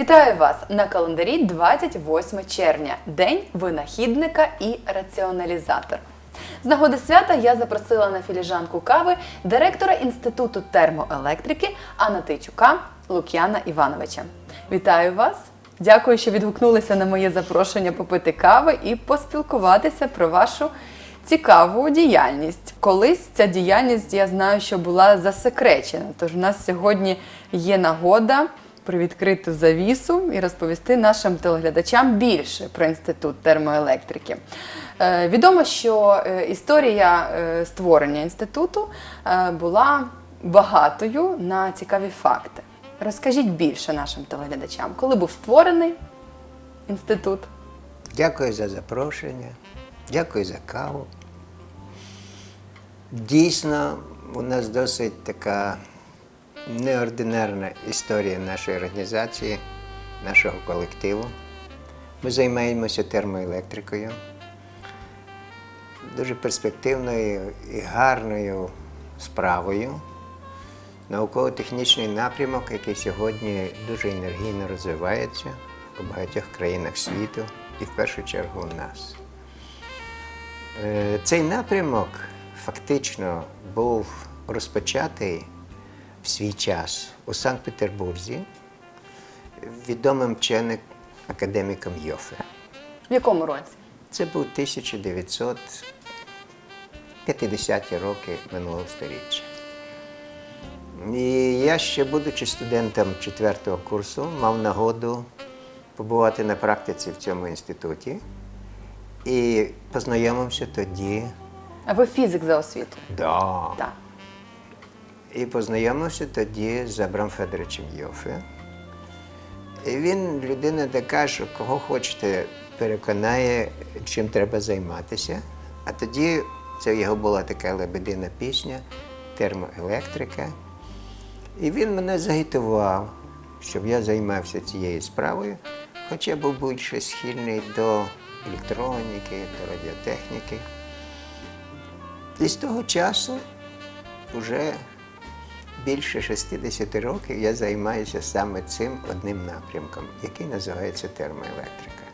Вітаю вас на календарі 28 червня, День винахідника і раціоналізатор. З нагоди свята я запросила на філіжанку кави директора Інституту термоелектрики Анатийчука Лук'яна Івановича. Вітаю вас! Дякую, що відгукнулися на моє запрошення попити кави і поспілкуватися про вашу цікаву діяльність. Колись ця діяльність, я знаю, що була засекречена. Тож у нас сьогодні є нагода привідкрити завісу і розповісти нашим телеглядачам більше про інститут термоелектрики. Е, Відомо, що е, історія е, створення інституту була багатою на цікаві факти. Розкажіть більше нашим телеглядачам, коли був створений інститут. Дякую за запрошення, дякую за каву. Дійсно, у нас досить така неординарна історія нашої організації, нашого колективу. Ми займаємося термоелектрикою, дуже перспективною і гарною справою. Науково-технічний напрямок, який сьогодні дуже енергійно розвивається у багатьох країнах світу і в першу чергу у нас. Е, Цей напрямок фактично був розпочатий в свій час у Санкт-Петербурзі відомим вченим академіком Йофе. В якому році? Це був 1950-ті роки минулого століття. І я ще, будучи студентом четвертого курсу, мав нагоду побувати на практиці в цьому інституті і познайомився тоді. А ви фізик за освітою? Да. Так. І познайомився тоді з Абрам Федоровичем Йофе. І він людина така, що кого хочете, переконає, чим треба займатися. А тоді це його була така лебедина пісня, термоелектрика. І він мене загітував, щоб я займався цією справою, хоча був більше схильний до електроніки, до радіотехніки. І з того часу вже більше 60 років я займаюся саме цим одним напрямком, який називається термоелектрика.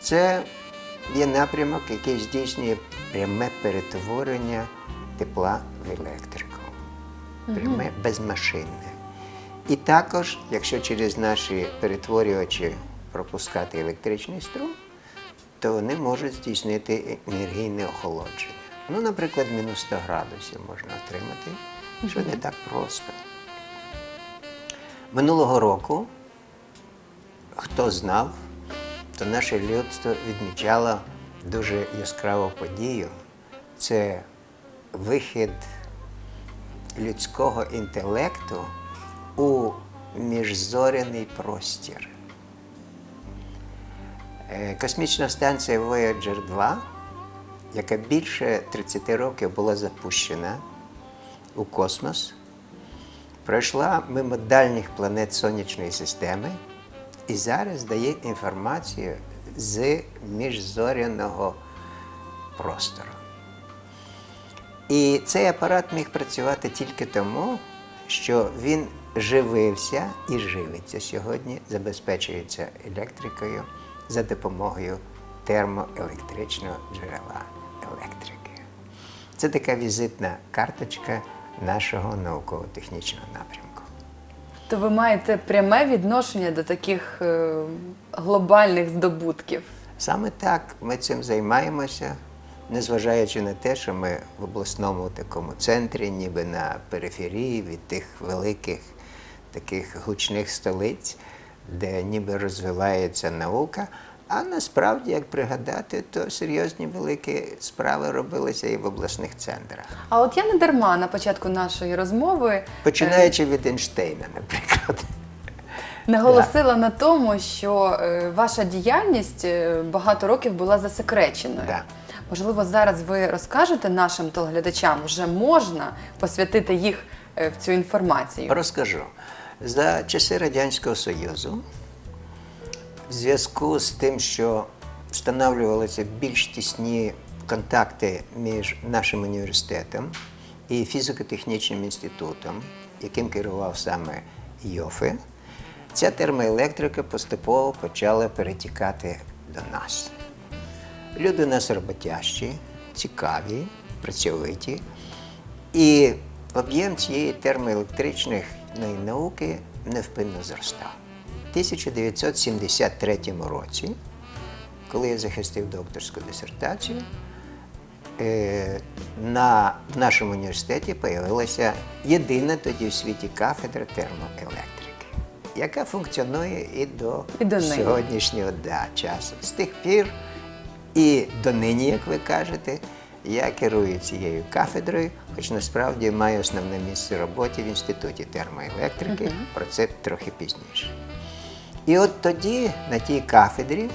Це є напрямок, який здійснює пряме перетворення тепла в електрику. Пряме безмашинне. І також, якщо через наші перетворювачі пропускати електричний струм, то вони можуть здійснити енергійне охолодження. Ну, наприклад, мінус 100 градусів можна отримати, що не так просто. Минулого року, хто знав, то наше людство відмічало дуже яскраву подію. Це вихід людського інтелекту у міжзоряний простір. Е, Космічна станція Voyager 2, яка більше 30 років була запущена у космос, пройшла мимо дальніх планет Сонячної системи і зараз дає інформацію з міжзоряного простору. І цей апарат міг працювати тільки тому, що він живився і живиться сьогодні, забезпечується електрикою за допомогою термоелектричного джерела електрики. Це така візитна карточка нашого науково-технічного напрямку. То ви маєте пряме відношення до таких е, глобальних здобутків. Саме так ми цим займаємося, незважаючи на те, що ми в обласному такому центрі, ніби на периферії від тих великих таких гучних столиць, де ніби розвивається наука. А насправді, як пригадати, то серйозні великі справи робилися і в обласних центрах. А от я не дарма на початку нашої розмови е, Починаючи від Ейнштейна, наприклад. наголосила на тому, що е, ваша діяльність е, багато років була засекреченою. Да. Можливо, зараз ви розкажете нашим телеглядачам, вже можна посвятити їх в цю інформацію. Розкажу. За часи Радянського Союзу, в зв'язку з тим, що встановлювалися більш тісні контакти між нашим університетом і фізико-технічним інститутом, яким керував саме Йофе, ця термоелектрика поступово почала перетікати до нас. Люди у нас роботящі, цікаві, працьовиті. І об'єм цієї термоелектричної науки невпинно зростав. У 1973 році, коли я захистив докторську дисертацію, е, на, в нашому університеті з'явилася єдина тоді в світі кафедра термоелектрики, яка функціонує і до, І до сьогоднішнього да, часу. З тих пір і донині, як ви кажете, я керую цією кафедрою, хоч насправді маю основне місце роботи в Інституті термоелектрики, про це трохи пізніше. І от тоді на тій кафедрі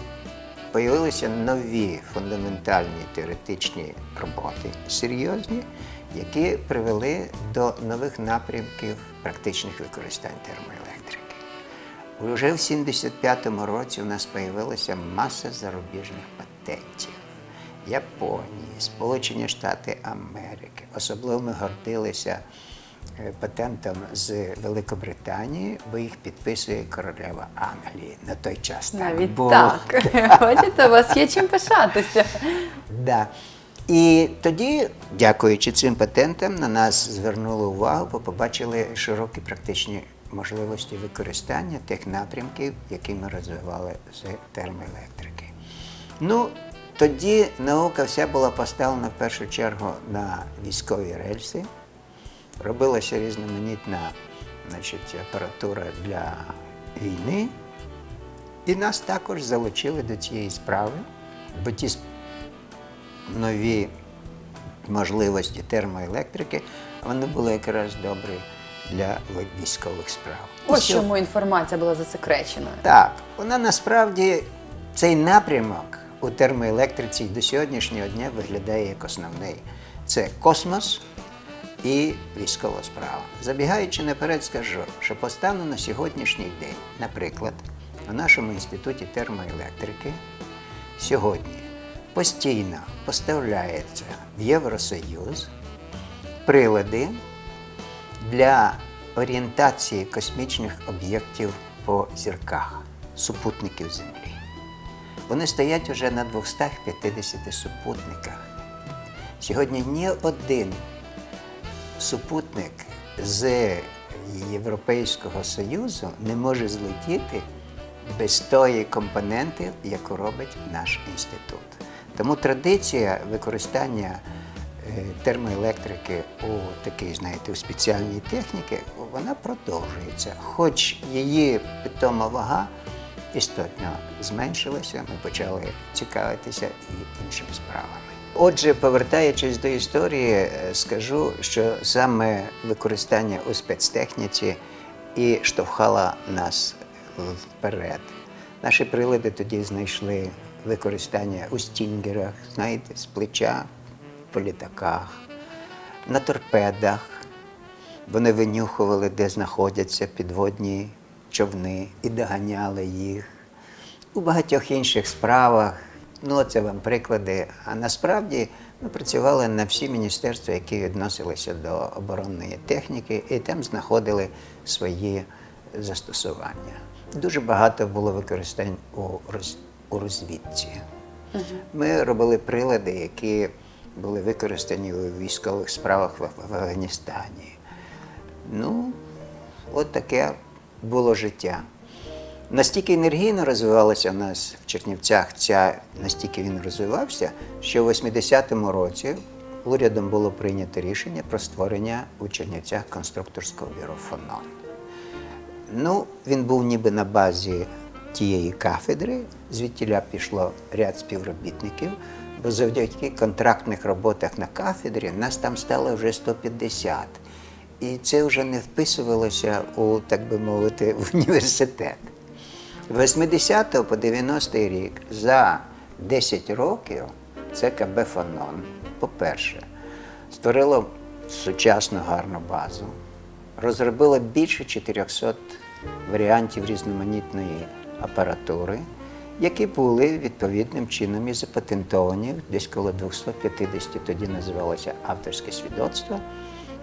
появилися нові фундаментальні теоретичні роботи, серйозні, які привели до нових напрямків практичних використань термоелектрики. Уже в 75-му році у нас з'явилася маса зарубіжних патентів. Японії, Сполучені Штати Америки. Особливо ми гордилися патентом з Великобританії, бо їх підписує королева Англії на той час. Навіть було. так. Бачите, у вас є чим пишатися. Да. І тоді, дякуючи цим патентам, на нас звернули увагу, бо побачили широкі практичні можливості використання тих напрямків, які ми розвивали з термоелектрики. Ну, тоді наука вся була поставлена в першу чергу на військові рельси. Робилася різноманітна значить, апаратура для війни. І нас також залучили до цієї справи, бо ті нові можливості термоелектрики, вони були якраз добрі для військових справ. Ось чому інформація була засекреченою. Так, вона насправді цей напрямок у термоелектриці до сьогоднішнього дня виглядає як основний. Це космос і військова справа. Забігаючи наперед, скажу, що поставлено на сьогоднішній день, наприклад, у нашому інституті термоелектрики сьогодні постійно поставляється в Євросоюз прилади для орієнтації космічних об'єктів по зірках, супутників Землі. Вони стоять уже на 250 супутниках. Сьогодні ні один супутник з Європейського Союзу не може злетіти без тої компоненти, яку робить наш інститут. Тому традиція використання е, термоелектрики у такій, знаєте, у спеціальній техніці, вона продовжується. Хоч її питома вага істотно зменшилася, ми почали цікавитися і іншими справами. Отже, повертаючись до історії, е, скажу, що саме використання у спецтехніці і штовхало нас вперед. Наші прилади тоді знайшли використання у стінгерах, знаєте, з плеча, по літаках, на торпедах. Вони винюхували, де знаходяться підводні човни і доганяли їх. У багатьох інших справах, ну це вам приклади. А насправді ми працювали на всі міністерства, які відносилися до оборонної техніки, і там знаходили свої застосування. Дуже багато було використань у, роз, у розвідці. Ми робили прилади, які були використані у військових справах в, в Афганістані. Ну, от таке було життя. Настільки енергійно розвивалося у нас в Чернівцях, ця, настільки він розвивався, що в 80-му році урядом було прийнято рішення про створення у Чернівцях конструкторського бюро «Фонон». Ну, він був ніби на базі тієї кафедри, звідтіля пішло ряд співробітників, бо завдяки контрактних роботах на кафедрі нас там стало вже 150. І це вже не вписувалося у, так би мовити, в університет. З 80 по 90 рік за 10 років це КБ Фонон, по-перше, створило сучасну гарну базу, розробило більше 400 варіантів різноманітної апаратури, які були відповідним чином і запатентовані, десь коло 250 тоді називалося авторське свідоцтво.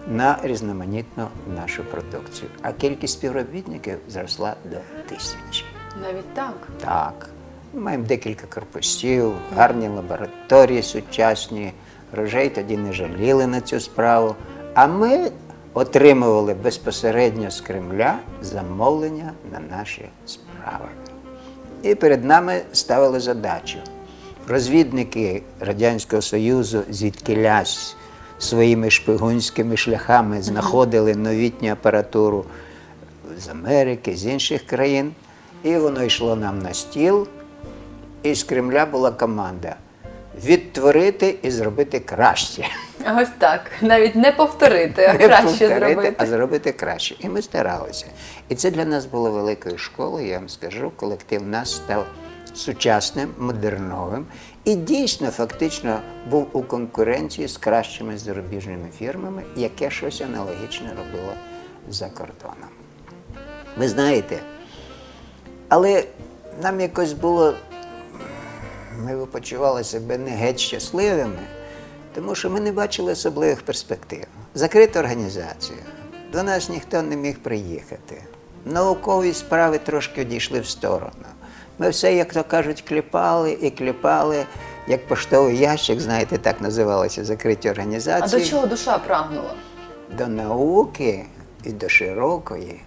на різноманітну нашу продукцію. А кількість співробітників зросла до тисячі. Навіть так. Так. Ми маємо декілька корпусів, гарні лабораторії сучасні. Грошей тоді не жаліли на цю справу. А ми отримували безпосередньо з Кремля замовлення на наші справи. І перед нами ставили задачу. Розвідники Радянського Союзу звідкилясь своїми шпигунськими шляхами знаходили новітню апаратуру з Америки, з інших країн. І воно йшло нам на стіл. І з Кремля була команда відтворити і зробити краще. Ось так. Навіть не повторити, а Не краще повторити, зробити. а зробити краще. І ми старалися. І це для нас було великою школою, я вам скажу. Колектив нас став сучасним, модерновим і дійсно фактично був у конкуренції з кращими зарубіжними фірмами, яке щось аналогічне робило за кордоном. Ви знаєте, але нам якось було ми почували себе не геть щасливими, тому що ми не бачили особливих перспектив. Закрита організація. До нас ніхто не міг приїхати. Наукові справи трошки одійшли в сторону. Ми все, як то кажуть, кліпали і кліпали, як поштовий ящик, знаєте, так називалися закриті організації. А до чого душа прагнула? до науки і до широкої.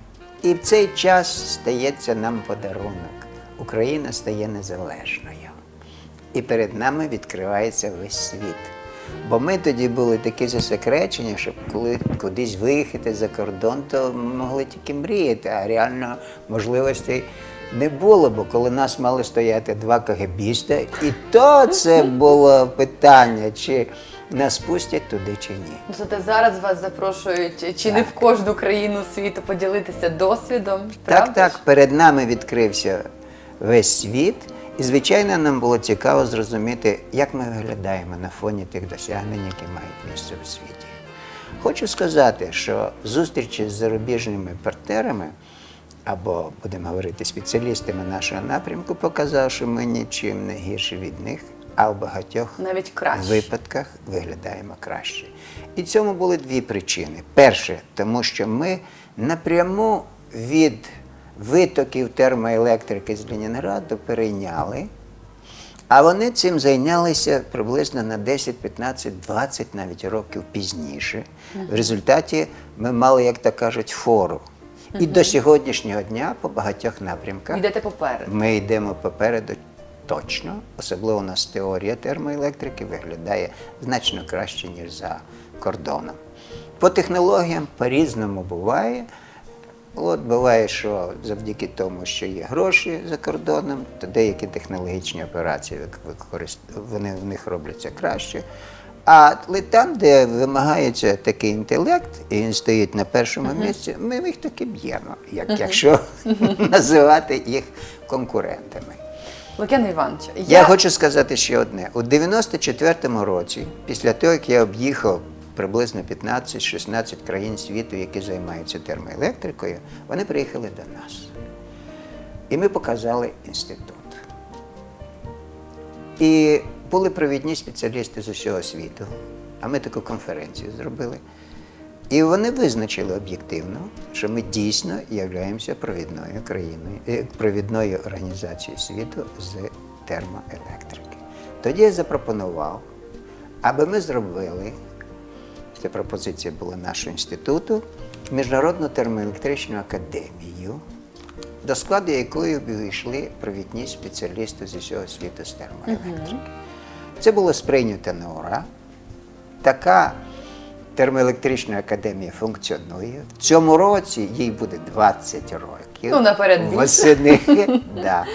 І в цей час стається нам подарунок. Україна стає незалежною. І перед нами відкривається весь світ. Бо ми тоді були такі засекречені, що коли кудись виїхати за кордон, то ми могли тільки мріяти, а реально можливостей не було, бо коли нас мали стояти два КГБіста, і то це було питання, чи нас пустять туди чи ні. Ну, Зате зараз вас запрошують чи не в кожну країну світу поділитися досвідом. правда Так, так, перед нами відкрився весь світ, і, звичайно, нам було цікаво зрозуміти, як ми виглядаємо на фоні тих досягнень, які мають місце у світі. Хочу сказати, що зустрічі з зарубіжними партнерами, або, будемо говорити, спеціалістами нашого напрямку, показав, що ми нічим не гірші від них, а в багатьох Навіть краще. випадках виглядаємо краще. І цьому були дві причини. Перше, тому що ми напряму від витоків термоелектрики з Ленінграду перейняли, а вони цим зайнялися приблизно на 10, 15, 20 навіть років пізніше. В результаті ми мали, як то кажуть, фору. І до сьогоднішнього дня по багатьох напрямках Йдете попереду. ми йдемо попереду точно, особливо у нас теорія термоелектрики виглядає значно краще, ніж за кордоном. По технологіям по-різному буває. От буває, що завдяки тому, що є гроші за кордоном, то деякі технологічні операції вони в них робляться краще. А там, де вимагається такий інтелект, і він стоїть на першому місці, ми їх таки б'ємо, як, якщо називати їх конкурентами. Лук'ян Іванович, Я хочу сказати ще одне. У 94-му році, після того, як я об'їхав приблизно 15-16 країн світу, які займаються термоелектрикою, вони приїхали до нас. І ми показали інститут. І були провідні спеціалісти з усього світу, а ми таку конференцію зробили. І вони визначили об'єктивно, що ми дійсно являємося провідною країною, е, провідною організацією світу з термоелектрики. Тоді я запропонував, аби ми зробили, ця пропозиція була нашого інституту, Міжнародну термоелектричну академію, до складу якої б провідні спеціалісти з усього світу з термоелектрики. Це було сприйнято на ура. Така термоелектрична академія функціонує. В цьому році їй буде 20 років. Ну, наперед більше. Восени. да.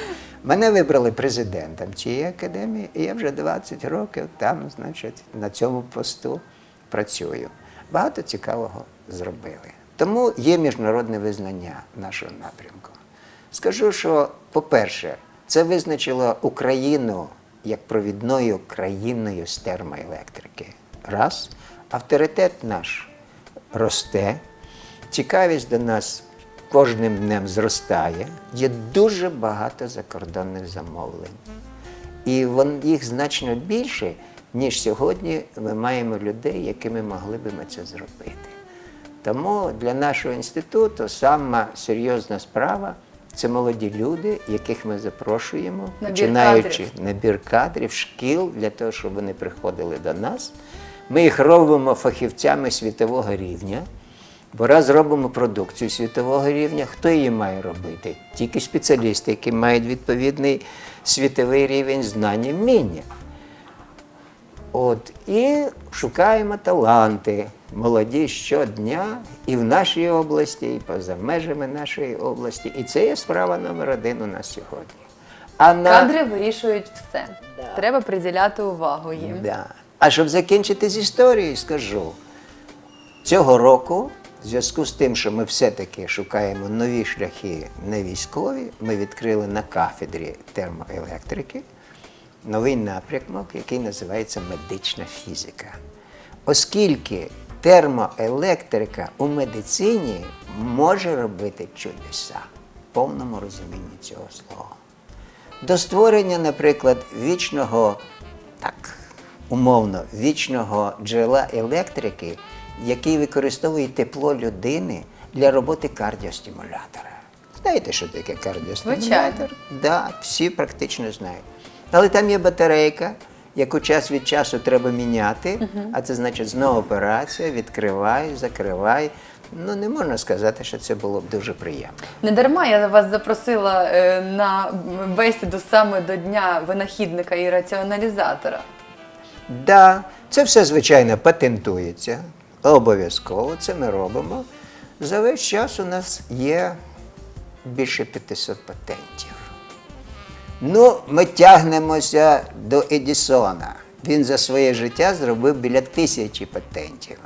Мене вибрали президентом цієї академії, і я вже 20 років там, значить, на цьому посту працюю. Багато цікавого зробили. Тому є міжнародне визнання нашого напрямку. Скажу, що, по-перше, це визначило Україну як провідною країною з термоелектрики. Раз. Авторитет наш росте, цікавість до нас кожним днем зростає. Є дуже багато закордонних замовлень. І їх значно більше, ніж сьогодні ми маємо людей, якими могли би ми це зробити. Тому для нашого інституту сама серйозна справа це молоді люди, яких ми запрошуємо, Набір починаючи кадрів. набір кадрів, шкіл для того, щоб вони приходили до нас. Ми їх робимо фахівцями світового рівня. Бо раз робимо продукцію світового рівня, хто її має робити? Тільки спеціалісти, які мають відповідний світовий рівень знань і вміння. От, і шукаємо таланти молоді щодня і в нашій області, і поза межами нашої області. І це є справа номер один у нас сьогодні. А на... Кадри вирішують все. Треба приділяти увагу їм. Да. А щоб закінчити з історією, скажу, цього року, в зв'язку з тим, що ми все-таки шукаємо нові шляхи не військові, ми відкрили на кафедрі термоелектрики новий напрямок, який називається медична фізика. Оскільки термоелектрика у медицині може робити чудеса в повному розумінні цього слова. До створення, наприклад, вічного, так, умовно, вічного джерела електрики, який використовує тепло людини для роботи кардіостимулятора. Знаєте, що таке кардіостимулятор? Звичайно. Да, всі практично знають. Але там є батарейка, яку час від часу треба міняти, а це значить знову операція, відкривай, закривай. Ну, не можна сказати, що це було б дуже приємно. Не дарма я вас запросила е, на бесіду саме до дня винахідника і раціоналізатора. Да, це все, звичайно, патентується. Обов'язково це ми робимо. За весь час у нас є більше 500 патентів. Ну, ми тягнемося до Едісона. Він за своє життя зробив біля тисячі патентів.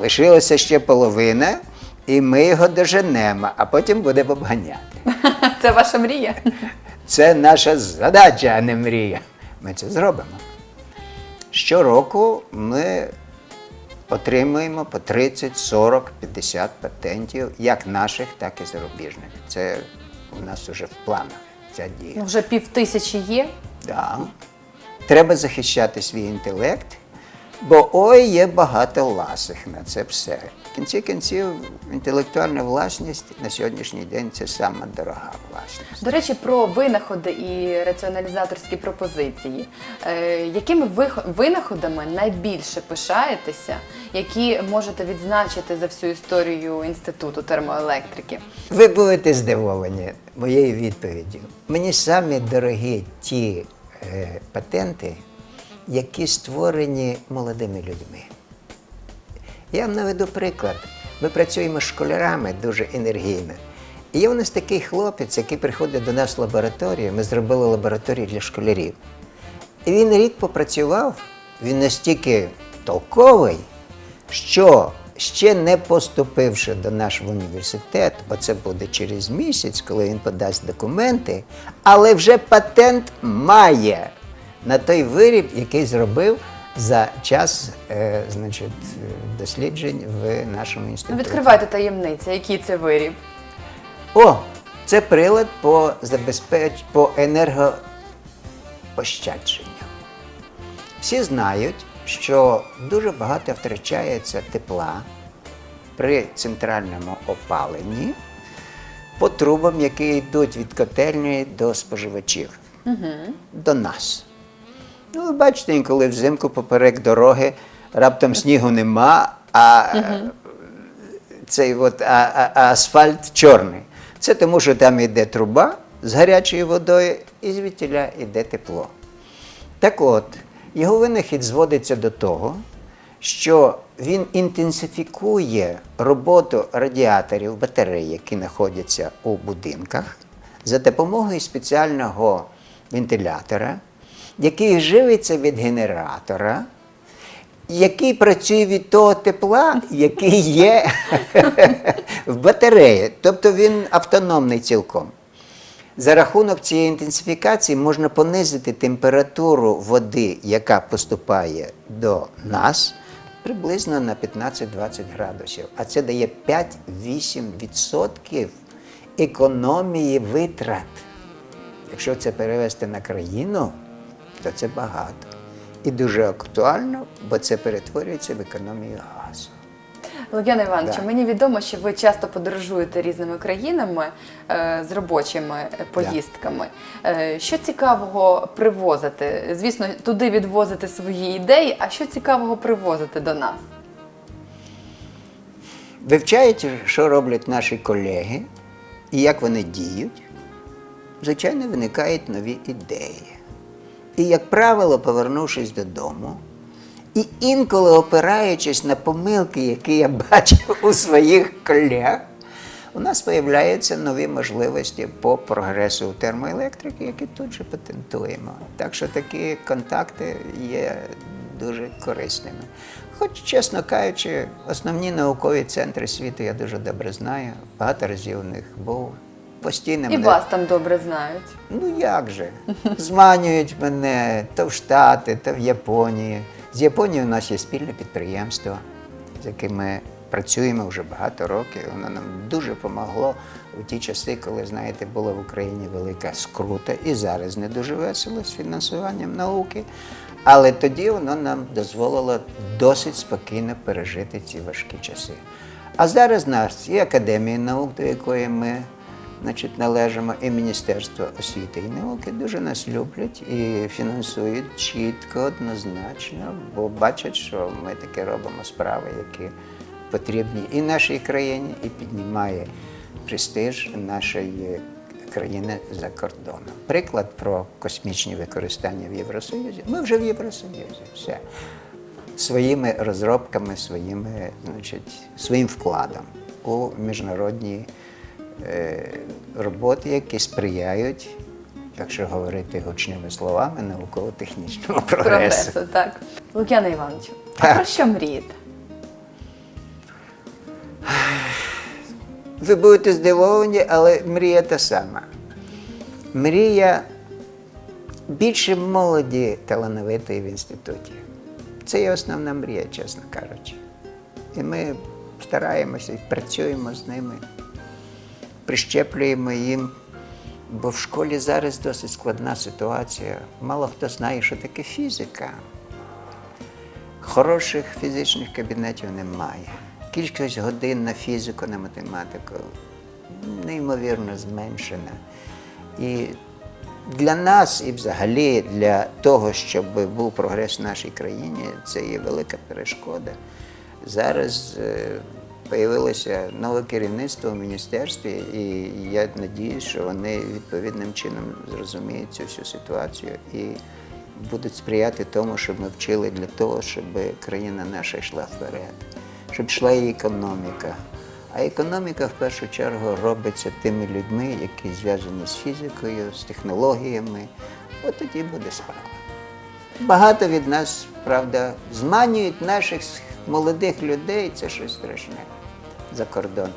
Лишилося ще половина, і ми його доженемо, а потім будемо обганяти. Це ваша мрія? Це наша задача, а не мрія. Ми це зробимо. Щороку ми отримуємо по 30, 40, 50 патентів, як наших, так і зарубіжних. Це у нас вже в планах ця дія. Ну, вже пів тисячі є. Да. Треба захищати свій інтелект, бо ой, є багато ласих на це все. В кінці кінців, інтелектуальна власність на сьогоднішній день це сама дорога власність. До речі, про винаходи і раціоналізаторські пропозиції. Е, якими вих- винаходами найбільше пишаєтеся, які можете відзначити за всю історію інституту термоелектрики? Ви будете здивовані моєю відповіддю. Мені самі дорогі ті е, патенти, які створені молодими людьми. Я вам наведу приклад. Ми працюємо з школярами дуже енергійно. І є у нас такий хлопець, який приходить до нас в лабораторію. Ми зробили лабораторію для школярів. І він рік попрацював, він настільки толковий, що ще не поступивши до нашого університету, бо це буде через місяць, коли він подасть документи, але вже патент має на той виріб, який зробив за час е, значить, досліджень в нашому Ну, інституті. відкривайте таємниці, який це виріб. О, це прилад по забезпеч... по енергоощадженню. Всі знають, що дуже багато втрачається тепла при центральному опаленні по трубам, які йдуть від котельні до споживачів, до нас. Ну, ви бачите, інколи взимку поперек дороги раптом снігу нема, а е, цей от, а, а, асфальт чорний. Це тому, що там йде труба з гарячою водою і звідтіля йде тепло. Так от, його винахід зводиться до того, що він інтенсифікує роботу радіаторів батарей, які знаходяться у будинках, за допомогою спеціального вентилятора, який живиться від генератора, який працює від того тепла, який є в батареї. Тобто він автономний цілком. За рахунок цієї інтенсифікації можна понизити температуру води, яка поступає до нас, приблизно на 15-20 градусів. А це дає 5-8% економії витрат. Якщо це перевести на країну, то це багато. І дуже актуально, бо це перетворюється в економію газу. Лук'яна Івановичу, Да. мені відомо, що ви часто подорожуєте різними країнами е, з робочими е, поїздками. Е, що цікавого привозите? Звісно, туди відвозите свої ідеї, а що цікавого привозите до нас? Вивчаєте, що роблять наші колеги і як вони діють, звичайно, виникають нові ідеї. І, як правило, повернувшись додому, і інколи опираючись на помилки, які я бачив у своїх колег, у нас з'являються нові можливості по прогресу термоелектрики, які тут же патентуємо. Так що такі контакти є дуже корисними. Хоч, чесно кажучи, основні наукові центри світу я дуже добре знаю, багато разів у них був. Постійно І мене вас там добре знають. Ну як же? Зманюють мене то в Штати, то в Японії. З Японією у нас є спільне підприємство, з яким ми працюємо вже багато років. Воно нам дуже допомогло у ті часи, коли, знаєте, була в Україні велика скрута, і зараз не дуже весело з фінансуванням науки. Але тоді воно нам дозволило досить спокійно пережити ці важкі часи. А зараз нас і Академія наук, до якої ми значить, належимо, і Міністерство освіти і науки дуже нас люблять і фінансують чітко, однозначно, бо бачать, що ми таке робимо справи, які потрібні і нашій країні, і піднімає престиж нашої країни за кордоном. Приклад про космічні використання в Євросоюзі. Ми вже в Євросоюзі. Все. Своїми розробками, своїми, значить, своїм вкладом у міжнародні роботи, які сприяють, якщо говорити гучними словами, науково-технічному прогресу. Прогресу, так. Лук'яна Івановичу, а про що мрієте? Ви будете здивовані, але мрія та сама. Мрія більше молоді талановитої в інституті. Це є основна мрія, чесно кажучи. І ми стараємося і працюємо з ними, прищеплюємо їм. Бо в школі зараз досить складна ситуація. Мало хто знає, що таке фізика. Хороших фізичних кабінетів немає. Кількість годин на фізику, на математику неймовірно зменшена. І для нас, і взагалі для того, щоб був прогрес в нашій країні, це є велика перешкода. Зараз е, появилося нове керівництво в міністерстві, і я надіюся, що вони відповідним чином зрозуміють цю всю ситуацію і будуть сприяти тому, щоб ми вчили для того, щоб країна наша йшла вперед, щоб йшла і економіка. А економіка в першу чергу робиться тими людьми, які зв'язані з фізикою, з технологіями. От тоді буде справа. Багато від нас, правда, зманюють наших молодих людей, це щось страшне за кордон.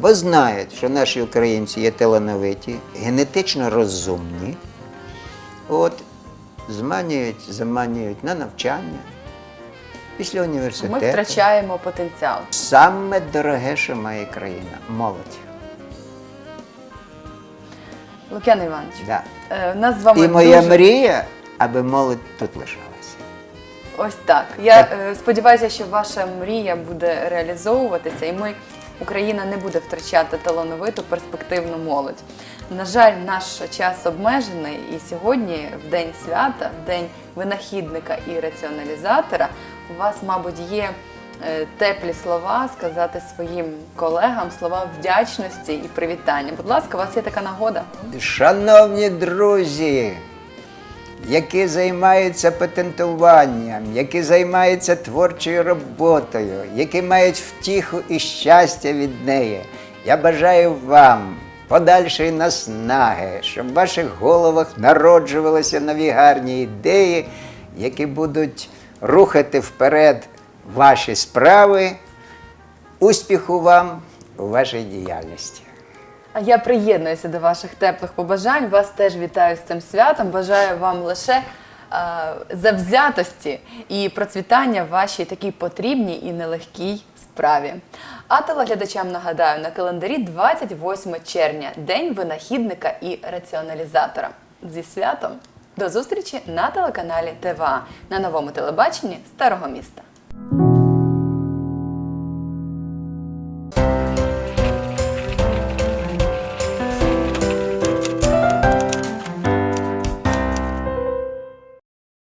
Бо знають, що наші українці є талановиті, генетично розумні. От, зманюють, заманюють на навчання після університету. Ми втрачаємо потенціал. Саме дороге, що має країна молодь. Лук'яна Іванович, Да. е, нас з вами І моя дуже... мрія, аби молодь тут лишалася. Ось так. Я е, сподіваюся, що ваша мрія буде реалізовуватися, і ми, Україна, не буде втрачати талановиту перспективну молодь. На жаль, наш час обмежений, і сьогодні, в день свята, в день винахідника і раціоналізатора, у вас, мабуть, є е, теплі слова сказати своїм колегам, слова вдячності і привітання. Будь ласка, у вас є така нагода. Шановні друзі, які займаються патентуванням, які займаються творчою роботою, які мають втіху і щастя від неї, я бажаю вам подальшої наснаги, щоб в ваших головах народжувалися нові гарні ідеї, які будуть рухати вперед ваші справи. Успіху вам у вашій діяльності. А я приєднуюся до ваших теплих побажань. Вас теж вітаю з цим святом. Бажаю вам лише е, завзятості і процвітання в вашій такій потрібній і нелегкій справі. А телеглядачам нагадаю, на календарі 28 червня, День винахідника і раціоналізатора. Зі святом! До зустрічі на телеканалі ТВА на новому телебаченні Старого міста.